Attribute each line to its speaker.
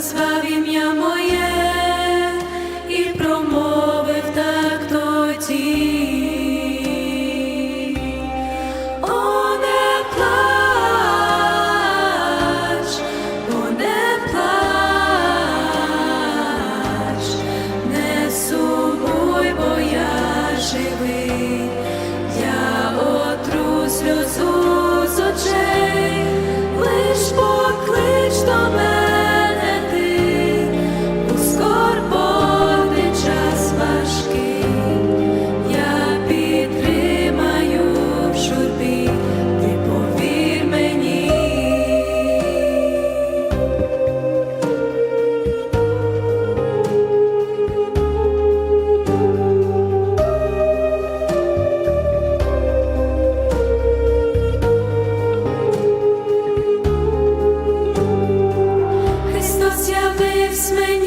Speaker 1: назвав ім'я моє makes